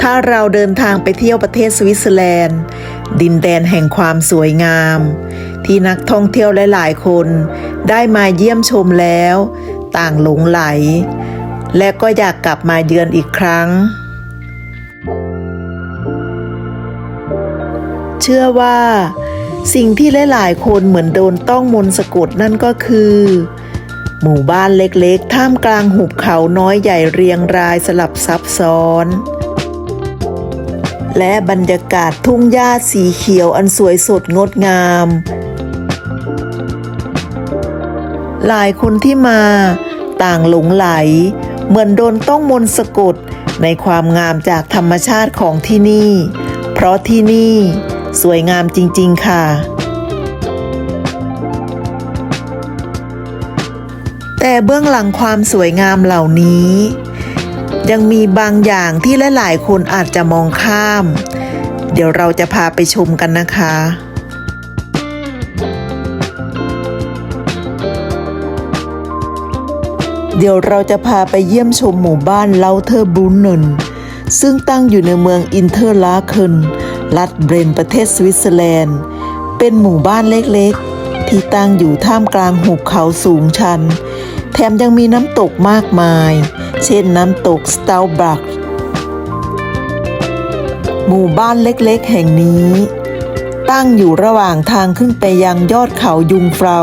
ถ้าเราเดินทางไปเที่ยวประเทศสวิตเซอร์แลนด์ ดินแดนแห่งความสวยงาม ที่นักท่องเที่ยวหลายๆ คนได้มาเยี่ยมชมแล้ว ต่างหลงไหล และก็อยากกลับมาเยือนอีกครั้ง เชื่อว่า สิ่งที่หลายๆ คนเหมือนโดนต้องมนต์สะกดนั่นก็คือ หมู่บ้านเล็กๆ ท่ามกลางหุบเขาน้อยใหญ่เรียงรายสลับซับซ้อน และบรรยากาศทุ่งหญ้าสีเขียวอันสวยสดงดงาม หลายคนที่มาต่างหลงไหล เหมือนโดนต้องมนสะกดในความงามจากธรรมชาติของที่นี่ เพราะที่นี่สวยงามจริง ๆ ค่ะ แต่เบื้องหลังความสวยงามเหล่านี้ ยังมีบางอย่างที่หลายๆคนอาจจะมองข้าม เดี๋ยวเราจะพาไปชมกันนะคะเดี๋ยวเราจะพาไปเยี่ยมชมหมู่บ้านเลาเทอร์บรูเนนซึ่งตั้งอยู่ในเมืองอินเทอร์ลาเคนรัฐเบรนประเทศสวิตเซอร์แลนด์ เป็นหมู่บ้านเล็กๆ ที่ตั้งอยู่ท่ามกลางหุบเขาสูงชัน แถมยังมีน้ำตกมากมาย เช่นน้ำตกสตาลบักหมู่บ้านเล็กๆ แห่งนี้ ตั้งอยู่ระหว่างทางขึ้นไปยังยอดเขายุงเฟา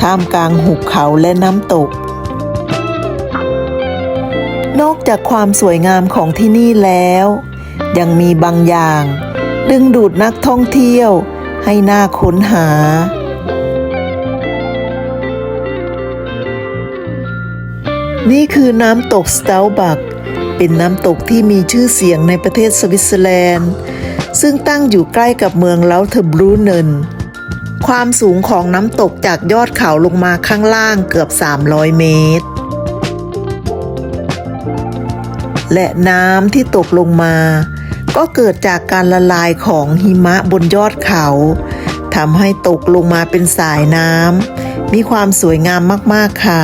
ท่ามกลางหุบเขาและน้ำตก นอกจากความสวยงามของที่นี่แล้ว ยังมีบางอย่าง ดึงดูดนักท่องเที่ยวให้น่าค้นหา นี่คือน้ำตกสตาลบัก เป็นน้ำตกที่มีชื่อเสียงในประเทศสวิตเซอร์แลนด์ ซึ่งตั้งอยู่ใกล้กับเมืองเลาเทบรูเนนความสูงของน้ำตกจากยอดเขาลงมาข้างล่างเกือบ 300 เมตร และน้ำที่ตกลงมา ก็เกิดจากการละลายของหิมะบนยอดเขาทำให้ตกลงมาเป็นสายน้ำมีความสวยงามมาก ๆ ค่ะ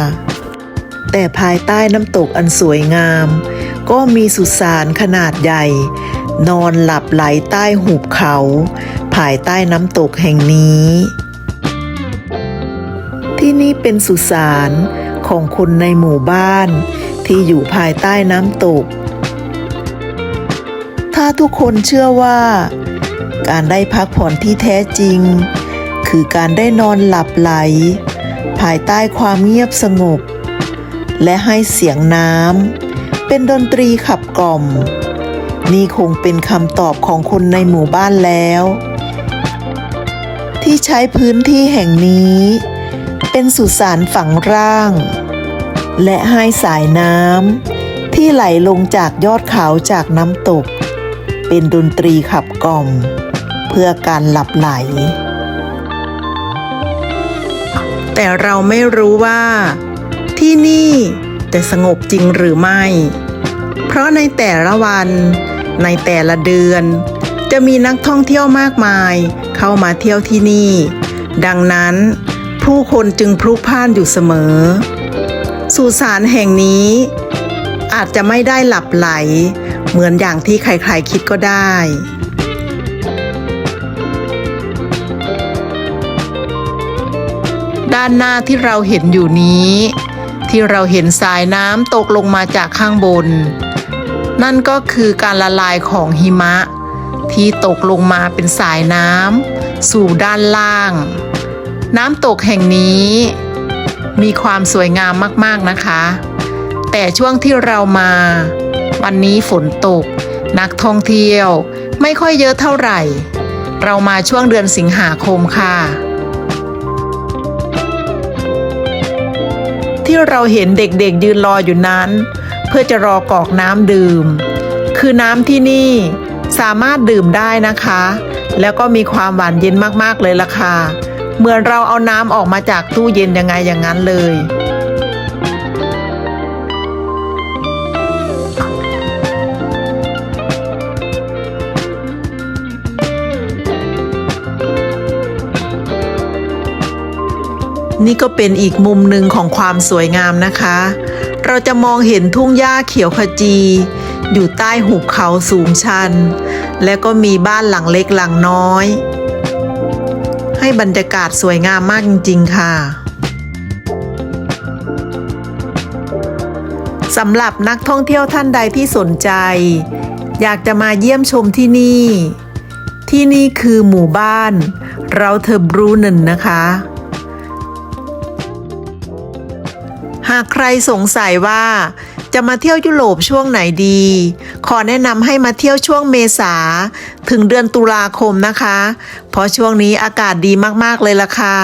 แต่ภายใต้น้ำตกอันสวยงาม ก็มีสุสานขนาดใหญ่ นอนหลับไหลใต้หุบเขา ภายใต้น้ำตกแห่งนี้ ที่นี่เป็นสุสานของคนในหมู่บ้าน ที่อยู่ภายใต้น้ำตก ถ้าทุกคนเชื่อว่า การได้พักผ่อนที่แท้จริง คือการได้นอนหลับไหล ภายใต้ความเงียบสงบ และให้เสียงน้ำเป็นดนตรีขับกล่อม นี่คงเป็นคำตอบของคนในหมู่บ้านแล้ว ที่ใช้พื้นที่แห่งนี้ เป็นสุสานฝังร่าง และให้สายน้ำที่ไหลลงจากยอดเขาจากน้ำตก เป็นดนตรีขับกล่อม เพื่อการหลับไหล แต่เราไม่รู้ว่า ที่นี่จะสงบจริงหรือไม่ เพราะในแต่ละวัน ในแต่ละเดือน จะมีนักท่องเที่ยวมากมาย เข้ามาเที่ยวที่นี่ ดังนั้น ผู้คนจึงพลุกพล่านอยู่เสมอ สุสานแห่งนี้ อาจจะไม่ได้หลับไหล เหมือนอย่างที่ใครๆคิดก็ได้ด้านหน้าที่เราเห็นอยู่นี้ ที่เราเห็นสายน้ำตกลงมาจากข้างบน นั่นก็คือการละลายของหิมะ ที่ตกลงมาเป็นสายน้ำสู่ด้านล่าง น้ำตกแห่งนี้ มีความสวยงามมากๆนะคะ แต่ช่วงที่เรามา วันนี้ฝนตก นักท่องเที่ยวไม่ค่อยเยอะเท่าไหร่ เรามาช่วงเดือนสิงหาคมค่ะ ที่เราเห็นเด็กๆยืนรออยู่นั้น เพื่อจะรอกอกน้ำดื่ม คือน้ำที่นี่สามารถดื่มได้นะคะ แล้วก็มีความหวานเย็นมากๆเลยล่ะค่ะเหมือนเราเอาน้ำออกมาจากตู้เย็นยังไงอย่างนั้นเลย นี่ก็เป็นอีกมุมหนึ่งของความสวยงามนะคะ เราจะมองเห็นทุ่งหญ้าเขียวขจี อยู่ใต้หุบเขาสูงชัน และก็มีบ้านหลังเล็กหลังน้อย ให้บรรยากาศสวยงามมากจริง ๆ ค่ะสำหรับนักท่องเที่ยวท่านใดที่สนใจ อยากจะมาเยี่ยมชมที่นี่ ที่นี่คือหมู่บ้าน เราเธอบรูนันนะคะ หากใครสงสัยว่าจะมาเที่ยวยุโรปช่วงไหนดี ขอแนะนำให้มาเที่ยวช่วงเมษาถึงเดือนตุลาคมนะคะ เพราะช่วงนี้อากาศดีมากๆเลยล่ะค่ะ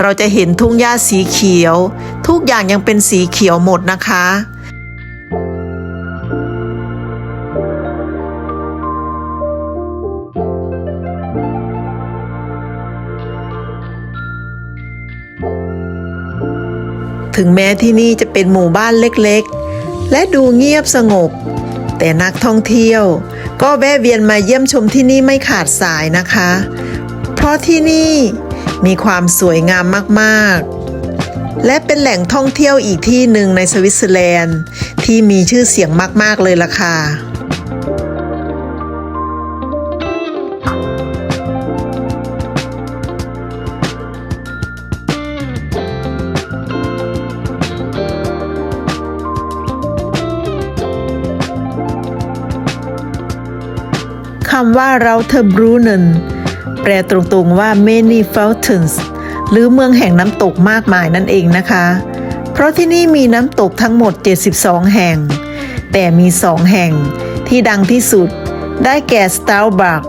เราจะเห็นทุ่งหญ้าสีเขียว ทุกอย่างยังเป็นสีเขียวหมดนะคะ ถึงแม้ที่นี่จะเป็นหมู่บ้านเล็กๆ และดูเงียบสงบ แต่นักท่องเที่ยวก็แวะเวียนมาเยี่ยมชมที่นี่ไม่ขาดสายนะคะ เพราะที่นี่มีความสวยงามมากๆ และเป็นแหล่งท่องเที่ยวอีกที่หนึ่งในสวิตเซอร์แลนด์ ที่มีชื่อเสียงมากๆเลยล่ะค่ะำว่าเราเทอร์บรูนันแปลตรงๆว่า many fountains หรือเมืองแห่งน้ำตกมากมายนั่นเองนะคะ เพราะที่นี่มีน้ำตกทั้งหมด 72 แห่ง แต่มีสองแห่งที่ดังที่สุด ได้แก่สตาลบัก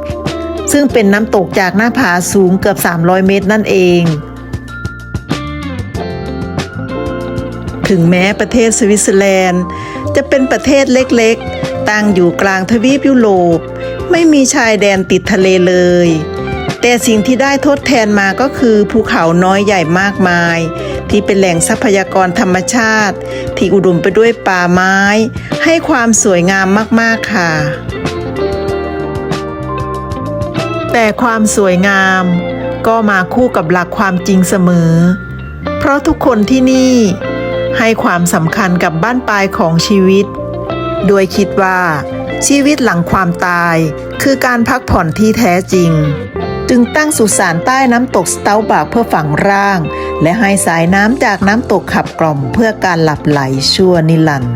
ซึ่งเป็นน้ำตกจากหน้าผาสูงเกือบ 300 เมตรนั่นเอง ถึงแม้ประเทศสวิตเซอร์แลนด์ จะเป็นประเทศเล็กๆ ตั้งอยู่กลางทวีปยุโรป ไม่มีชายแดนติดทะเลเลย แต่สิ่งที่ได้ทดแทนมาก็คือภูเขาน้อยใหญ่มากมาย ที่เป็นแหล่งทรัพยากรธรรมชาติ ที่อุดมไปด้วยป่าไม้ ให้ความสวยงามมาก ๆ ค่ะ แต่ความสวยงามก็มาคู่กับหลักความจริงเสมอ เพราะทุกคนที่นี่ให้ความสำคัญกับบ้านปลายของชีวิต โดยคิดว่า ชีวิตหลังความตาย คือการพักผ่อนที่แท้จริง จึงตั้งสุสานใต้น้ำตกสเตาบากเพื่อฝังร่าง และให้สายน้ำจากน้ำตกขับกล่อมเพื่อการหลับไหลชั่วนิรันดร์